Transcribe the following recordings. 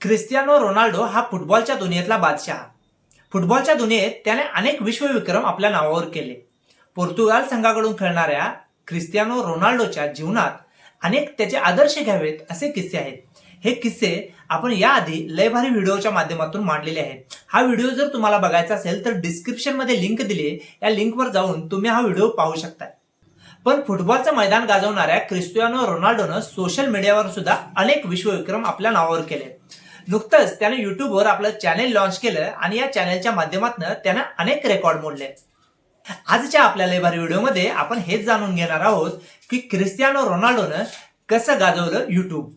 Cristiano Ronaldo हा फुटबॉलच्या दुनियेतला बादशाह. फुटबॉलच्या दुनियेत त्याने अनेक विश्वविक्रम आपल्या नावावर केले. पोर्तुगाल संघाकडून खेळणाऱ्या क्रिस्टियानो रोनाल्डोच्या जीवनात अनेक त्याचे आदर्श घ्यावेत असे किस्से आहेत. हे किस्से आपण याआधी लय भारी व्हिडिओच्या माध्यमातून मांडलेले आहेत. हा व्हिडिओ जर तुम्हाला बघायचा असेल तर डिस्क्रिप्शनमध्ये लिंक दिली या लिंकवर जाऊन तुम्ही हा व्हिडिओ पाहू शकता पण फुटबॉलचं मैदान गाजवणाऱ्या क्रिस्टियानो रोनाल्डोनं सोशल मीडियावर सुद्धा अनेक विश्वविक्रम आपल्या नावावर केले नुकतंच त्याने युट्यूबवर आपलं चॅनेल लॉन्च केलं आणि या चॅनेलच्या माध्यमातून त्यानं अनेक रेकॉर्ड मोडले. आजच्या आपल्या लेबारी व्हिडिओमध्ये आपण हेच जाणून घेणार आहोत की क्रिस्टियानो रोनाल्डोनं कसं गाजवलं युट्यूब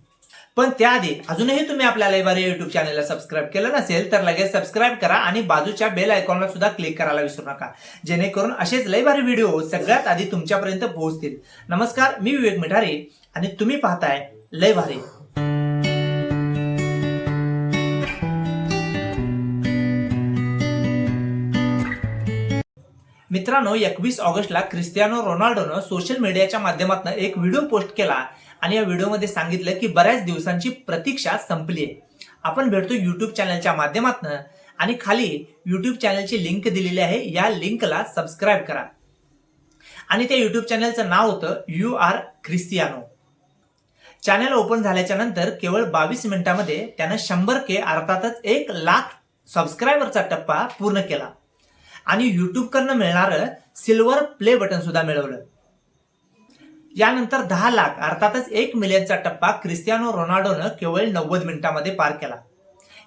पण त्याआधी अजूनही तुम्ही आपल्या लेबारी युट्यूब चॅनलला सबस्क्राईब केलं नसेल तर लगेच सबस्क्राईब करा आणि बाजूच्या बेल आयकॉनला सुद्धा क्लिक करायला विसरू नका. जेणेकरून असेच लयभारी व्हिडिओ सगळ्यात आधी तुमच्यापर्यंत पोहोचतील. नमस्कार मी विवेक मिठारी आणि तुम्ही पाहताय लय मित्रांनो एकवीस ऑगस्टला क्रिस्टियानो रोनाल्डोनं सोशल मीडियाच्या माध्यमातून एक व्हिडिओ पोस्ट केला आणि या व्हिडिओमध्ये सांगितलं की बऱ्याच दिवसांची प्रतीक्षा संपली आहे. आपण भेटतो युट्यूब चॅनलच्या माध्यमातून आणि खाली युट्यूब चॅनलची लिंक दिलेली आहे. या लिंकला सबस्क्राईब करा. आणि त्या युट्यूब चॅनलचं नाव होतं U R Cristiano channel open झाल्याच्यानंतर केवळ बावीस मिनिटांमध्ये त्यानं शंभर के अर्थातच एक लाख सबस्क्रायबरचा टप्पा पूर्ण केला. आणि युट्यूबकडनं मिळणारं सिल्वर प्ले बटन सुद्धा मिळवलं. यानंतर दहा लाख अर्थातच एक मिलियनचा टप्पा क्रिस्टियानो रोनाल्डोनं केवळ नव्वद मिनिटांमध्ये पार केला.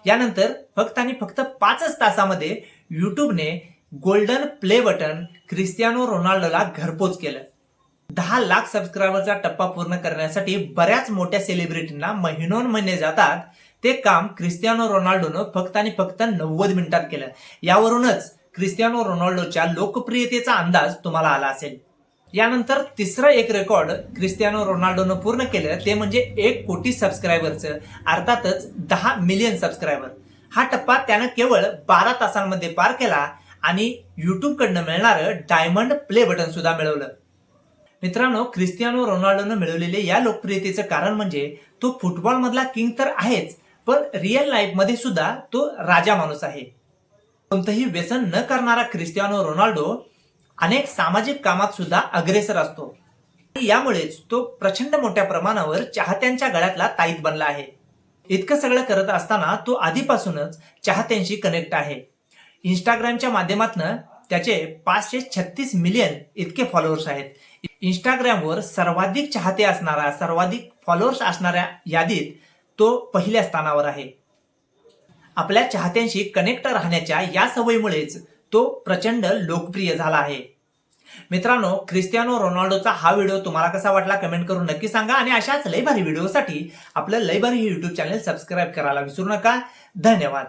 यानंतर फक्त आणि फक्त पाचच तासामध्ये युट्यूबने गोल्डन प्ले बटन क्रिस्टियानो रोनाल्डोला घरपोच केलं. दहा लाख सबस्क्रायबरचा टप्पा पूर्ण करण्यासाठी बऱ्याच मोठ्या सेलिब्रिटींना महिनोन महिने जातात. ते काम क्रिस्टियानो रोनाल्डोनं फक्त आणि फक्त नव्वद मिनिटात केलं. यावरूनच क्रिस्टियानो रोनाल्डोच्या लोकप्रियतेचा अंदाज तुम्हाला आला असेल. यानंतर तिसरं एक रेकॉर्ड क्रिस्टियानो रोनाल्डोनं पूर्ण केलं ते म्हणजे एक कोटी सबस्क्रायबरचं अर्थातच दहा मिलियन सबस्क्रायबर हा टप्पा त्यानं केवळ बारा तासांमध्ये पार केला आणि युट्यूबकडनं मिळणारं डायमंड प्ले बटन सुद्धा मिळवलं. मित्रांनो क्रिस्टियानो रोनाल्डोनं मिळवलेले या लोकप्रियतेचं कारण म्हणजे तो फुटबॉलमधला किंग तर आहेच पण रिअल लाईफमध्ये सुद्धा तो राजा माणूस आहे. कोणतंही व्यसन न करणारा क्रिस्टियानो रोनाल्डो अनेक सामाजिक कामात सुद्धा अग्रेसर असतो. यामुळेच तो प्रचंड मोठ्या प्रमाणावर चाहत्यांच्या गळ्यातला ताईत बनला आहे. इतकं सगळं करत असताना तो आधीपासूनच चाहत्यांशी कनेक्ट आहे. इंस्टाग्रामच्या माध्यमातून त्याचे पाचशे छत्तीस मिलियन इतके फॉलोअर्स आहेत. इंस्टाग्रामवर सर्वाधिक चाहते असणारा सर्वाधिक फॉलोअर्स असणाऱ्या यादीत तो पहिल्या स्थानावर आहे. आपल्या चाहत्यांशी कनेक्ट राहण्याच्या या सवयीमुळेच तो प्रचंड लोकप्रिय झाला आहे. मित्रांनो क्रिस्टियानो रोनाल्डोचा हा व्हिडिओ तुम्हाला कसा वाटला कमेंट करून नक्की सांगा आणि अशाच लयभारी व्हिडिओसाठी आपलं लयभारी हे युट्यूब चॅनल सबस्क्राईब करायला विसरू नका. धन्यवाद.